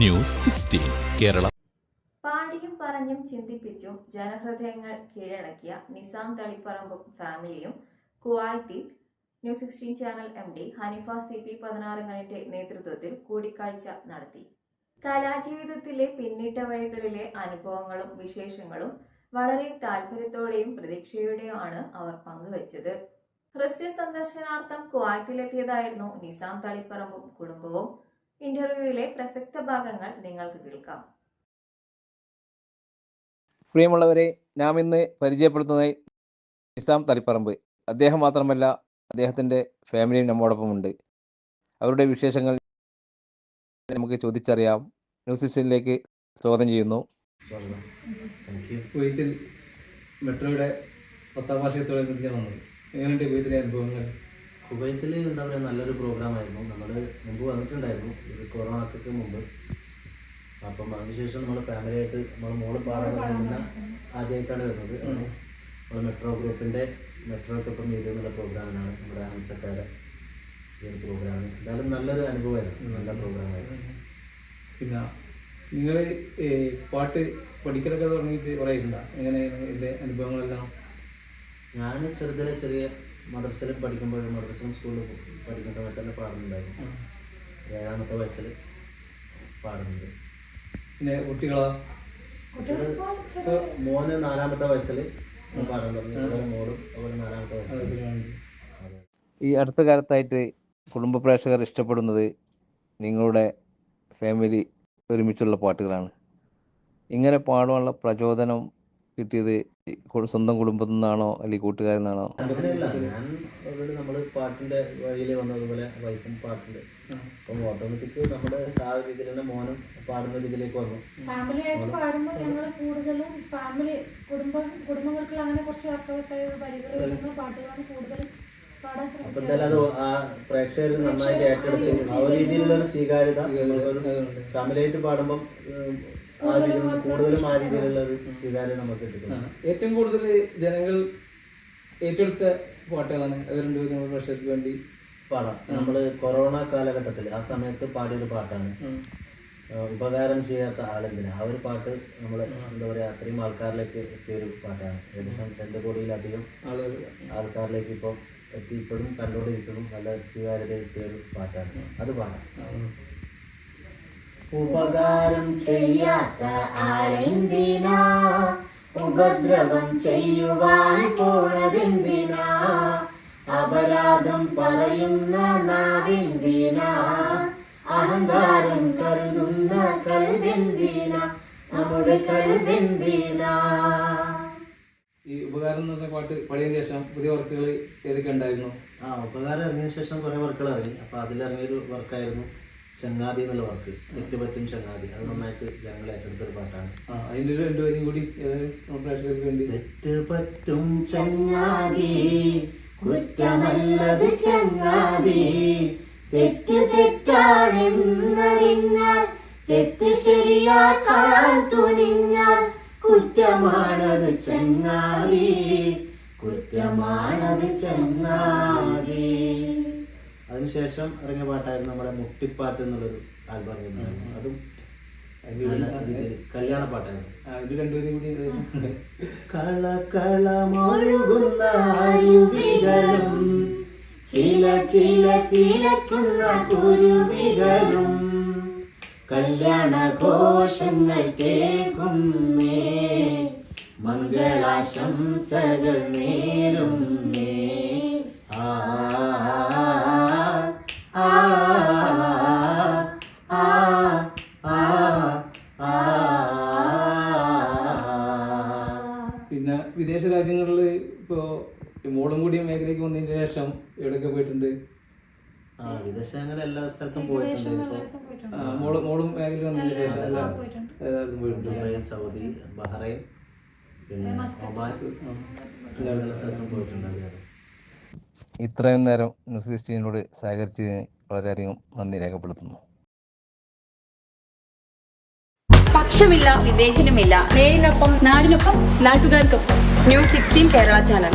News sixteen Kerala. പാടിയും പറഞ്ഞും ചിന്തിപ്പിച്ചും ജനഹൃദയങ്ങൾ കീഴടക്കിയ നിസാം തളിപ്പറമ്പും ഫാമിലിയും കുവായത്തിൽ news sixteen channel M D Hanifa C P പതിനാറുകളിന്റെ നേതൃത്വത്തിൽ കൂടിക്കാഴ്ച നടത്തി. കലാജീവിതത്തിലെ പിന്നിട്ട വഴികളിലെ അനുഭവങ്ങളും വിശേഷങ്ങളും വളരെ താല്പര്യത്തോടെയും പ്രതീക്ഷയോടെയും ആണ് അവർ പങ്കുവച്ചത്. ഹൃസ്യ സന്ദർശനാർത്ഥം കുവായത്തിലെത്തിയതായിരുന്നു നിസാം തളിപ്പറമ്പും കുടുംബവും. ഇന്റർവ്യൂവിലെ പ്രസക്ത ഭാഗങ്ങൾ നിങ്ങൾക്ക് കേൾക്കാം. പ്രിയമുള്ളവരെ നാം ഇന്ന് പരിചയപ്പെടുത്തുന്നത് നിസാം തളിപ്പറമ്പ്. അദ്ദേഹം മാത്രമല്ല അദ്ദേഹത്തിന്റെ ഫാമിലിയും നമ്മോടൊപ്പം ഉണ്ട് അവരുടെ വിശേഷങ്ങൾ നമുക്ക് ചോദിച്ചറിയാം. ന്യൂസ് സിസ്റ്റത്തിലേക്ക് സ്വാഗതം ചെയ്യുന്നു. മെട്രോയുടെ പത്താം വാർഷികത്തോടെ കുറിച്ചാണ് എങ്ങനെയുണ്ട് അനുഭവങ്ങൾ? കുവൈത്തിൽ എന്താ പറയുക നല്ലൊരു പ്രോഗ്രാം ആയിരുന്നു. നമ്മൾ മുമ്പ് വന്നിട്ടുണ്ടായിരുന്നു. ഒരു കൊറോണക്ക് മുമ്പ്. അപ്പം അതിനുശേഷം നമ്മൾ ഫാമിലി ആയിട്ട് നമ്മൾ മോൾ പാടാൻ തുടങ്ങുന്ന ആദ്യമായിട്ടാണ് വരുന്നത്. നമ്മൾ മെട്രോ ഗ്രൂപ്പിന്റെ മെട്രോ ഒപ്പം ചെയ്തു എന്നുള്ള പ്രോഗ്രാമിനാണ് നമ്മുടെ ഹംസക്കാരുടെ ഈ ഒരു പ്രോഗ്രാം എന്തായാലും നല്ലൊരു അനുഭവമായിരുന്നു. നല്ല പ്രോഗ്രാമായിരുന്നു പിന്നെ നിങ്ങൾ പാട്ട് പഠിക്കലൊക്കെ തുടങ്ങിയിട്ട് കുറേ ഉണ്ടോ എങ്ങനെയാണ് ഇതിന്റെ അനുഭവങ്ങളെല്ലാം? ഞാൻ ചെറുതിലെ ചെറിയ മദ്രസയിൽ പഠിക്കുമ്പോഴും മദ്രസയിലും സ്കൂളിൽ പഠിക്കുന്ന സമയത്ത് തന്നെ പാടുന്നുണ്ടായിരുന്നു. ഏഴാമത്തെ വയസ്സിൽ പാടുന്നുണ്ട് പിന്നെ കുട്ടികളോ? മോന് നാലാമത്തെ വയസ്സിൽ പാടാൻ തുടങ്ങി. അതുപോലെ മോളും അതുപോലെ നാലാമത്തെ വയസ്സിൽ ഈ അടുത്ത കാലത്തായിട്ട് കുടുംബ പ്രേക്ഷകർ ഇഷ്ടപ്പെടുന്നത് നിങ്ങളുടെ ഫാമിലി ഒരുമിച്ചുള്ള പാട്ടുകളാണ്. ഇങ്ങനെ പാടുവാനുള്ള പ്രചോദനം കിട്ടിയത് സ്വന്തം കുടുംബത്തിൽ നിന്നാണോ അല്ലെങ്കിൽ കൂട്ടുകാരിൽ നിന്നാണോ? ഞാൻ നമ്മൾ പാട്ടിന്റെ വഴിയിൽ വന്നതുപോലെ വൈഫും പാട്ടുണ്ട്. അപ്പം ഓട്ടോമാറ്റിക് നമ്മുടെ ആ ഒരു രീതിയിൽ തന്നെ മോനും പാടുന്ന രീതിയിലേക്ക് വന്നു. ഫാമിലി ആയിട്ട് പാടുമ്പോൾ ഞങ്ങൾ കൂടുതലും ഫാമിലി കുടുംബ കുടുംബങ്ങൾക്ക് അങ്ങനെ കുറച്ച് അർത്ഥവത്തായ വരികൾ വരുന്ന പാട്ടുകളാണ് കൂടുതലും അപ്പൊ എന്തായാലും അത് ആ പ്രേക്ഷകർ നന്നായിട്ട് ഏറ്റെടുത്തു ആ ഒരു രീതിയിലുള്ള ഒരു സ്വീകാര്യത ഫാമിലിയായിട്ട് പാടുമ്പം ആ രീതിയിൽ കൂടുതലും ആ രീതിയിലുള്ള ഒരു സ്വീകാര്യത നമുക്ക് ആ, ഏറ്റവും കൂടുതൽ ജനങ്ങൾ ഏറ്റെടുത്ത പാട്ടുകളാണ് അത് രണ്ടുപേരും നമ്മുടെ പ്രേക്ഷകർക്ക് വേണ്ടി പാടാം. നമ്മൾ കൊറോണ കാലഘട്ടത്തിൽ ആ സമയത്ത് പാടിയൊരു പാട്ടാണ്. ഉപകാരം ചെയ്യാത്ത ആളെങ്കിൽ ആ ഒരു പാട്ട് നമ്മൾ എന്താ പറയുക അത്രയും ആൾക്കാരിലേക്ക് എത്തിയ ഒരു പാട്ടാണ്. ഏകദേശം രണ്ട് കോടിയിലധികം ആൾക്കാരിലേക്ക് ഇപ്പോൾ എത്തി ഇപ്പോഴും കണ്ടുകൊണ്ടിരിക്കുന്നു. നല്ല സ്വീകാര്യത കിട്ടിയ ഒരു പാട്ടാണ്. അത് പാടാം. ഉപകാരം ചെയ്യാത്ത ആളെന്തിനാ? ഉപദ്രവം ചെയ്യുവാൻ പോണതെന്തിനാ? അപരാധം പറയുന്ന നാവെന്തിനാ അഹങ്കാരം കരുതുന്ന കൽവെന്തിന നമ്മുടെ കൽവെന്തിനാ ഈ ഉപകാരം എന്ന് പറഞ്ഞ പാട്ട് പാടിയതിനു ശേഷം പുതിയ വർക്കുകൾ ഏതൊക്കെ ഉണ്ടായിരുന്നു? ആ ഉപകാരം ഇറങ്ങിയ ശേഷം കുറേ വർക്കുകൾ ഇറങ്ങി. അപ്പോൾ അതിലിറങ്ങിയൊരു വർക്കായിരുന്നു ചങ്ങാതി എന്നുള്ള വർക്ക് തെറ്റുപറ്റും ചങ്ങാതി. അത് നന്നായിട്ട് ഞങ്ങൾ ഏറ്റെടുത്തൊരു പാട്ടാണ്. അതിന്റെ ഒരു ഒരു രണ്ടുപേരും കൂടി പ്രേക്ഷകർക്ക് വേണ്ടി. തെറ്റുപറ്റും ചങ്ങാതി കുറ്റമല്ലത് ചങ്ങാതി. തെറ്റ് തെറ്റാണെന്നറിഞ്ഞാൽ തെറ്റ് ശരിയാക്കാൻ തുനിഞ്ഞാൽ കുറ്റമാണത് ചങ്ങാതി. കുറ്റമാണത് ചങ്ങാതി. അതിനുശേഷം ഇറങ്ങിയ പാട്ടായിരുന്നു നമ്മുടെ മുട്ടിപ്പാട്ട് എന്നുള്ളൊരു ആൽബം അതും കല്യാണ പാട്ടായിരുന്നു. കല്യാണ ഇത് രണ്ടുപേരും കൂടി ചില ചില ചിലക്കുന്ന കുരുവികളും കല്യാണഘോഷങ്ങൾ കേൾക്കുന്നേ മംഗളാശംസകൾ നേരുന്നേ ആ ആ ആ ആ ആ പിന്നെ വിദേശ രാജ്യങ്ങളിൽ ഇപ്പോൾ മോളും കൂടി മേഖലയ്ക്ക് വന്നതിന് ശേഷം എവിടെയൊക്കെ പോയിട്ടുണ്ട്? ആ വിദേശങ്ങളിൽ എല്ലാ സ്ഥലത്തും പോയിട്ടുണ്ട്. മോളും മോൾ മോളും മേഖലയിൽ വന്നതിന് ശേഷം പോയിട്ടുണ്ട്. എല്ലായിടത്തും പോയിട്ടുണ്ട് ദുബായ് സൗദി ബഹ്റൈൻ പിന്നെ ഒമാൻ. എല്ലാ സ്ഥലത്തും പോയിട്ടുണ്ട് ഇത്രയും നേരം ന്യൂസ് സിസ്റ്റീനോട് സഹകരിച്ചതിന് വളരെയധികം നന്ദി രേഖപ്പെടുത്തുന്നു. പക്ഷമില്ല വിവേചനമില്ല. നേരിനൊപ്പം നാടിനൊപ്പം നാട്ടുകാർക്കൊപ്പം. News sixteen Kerala channel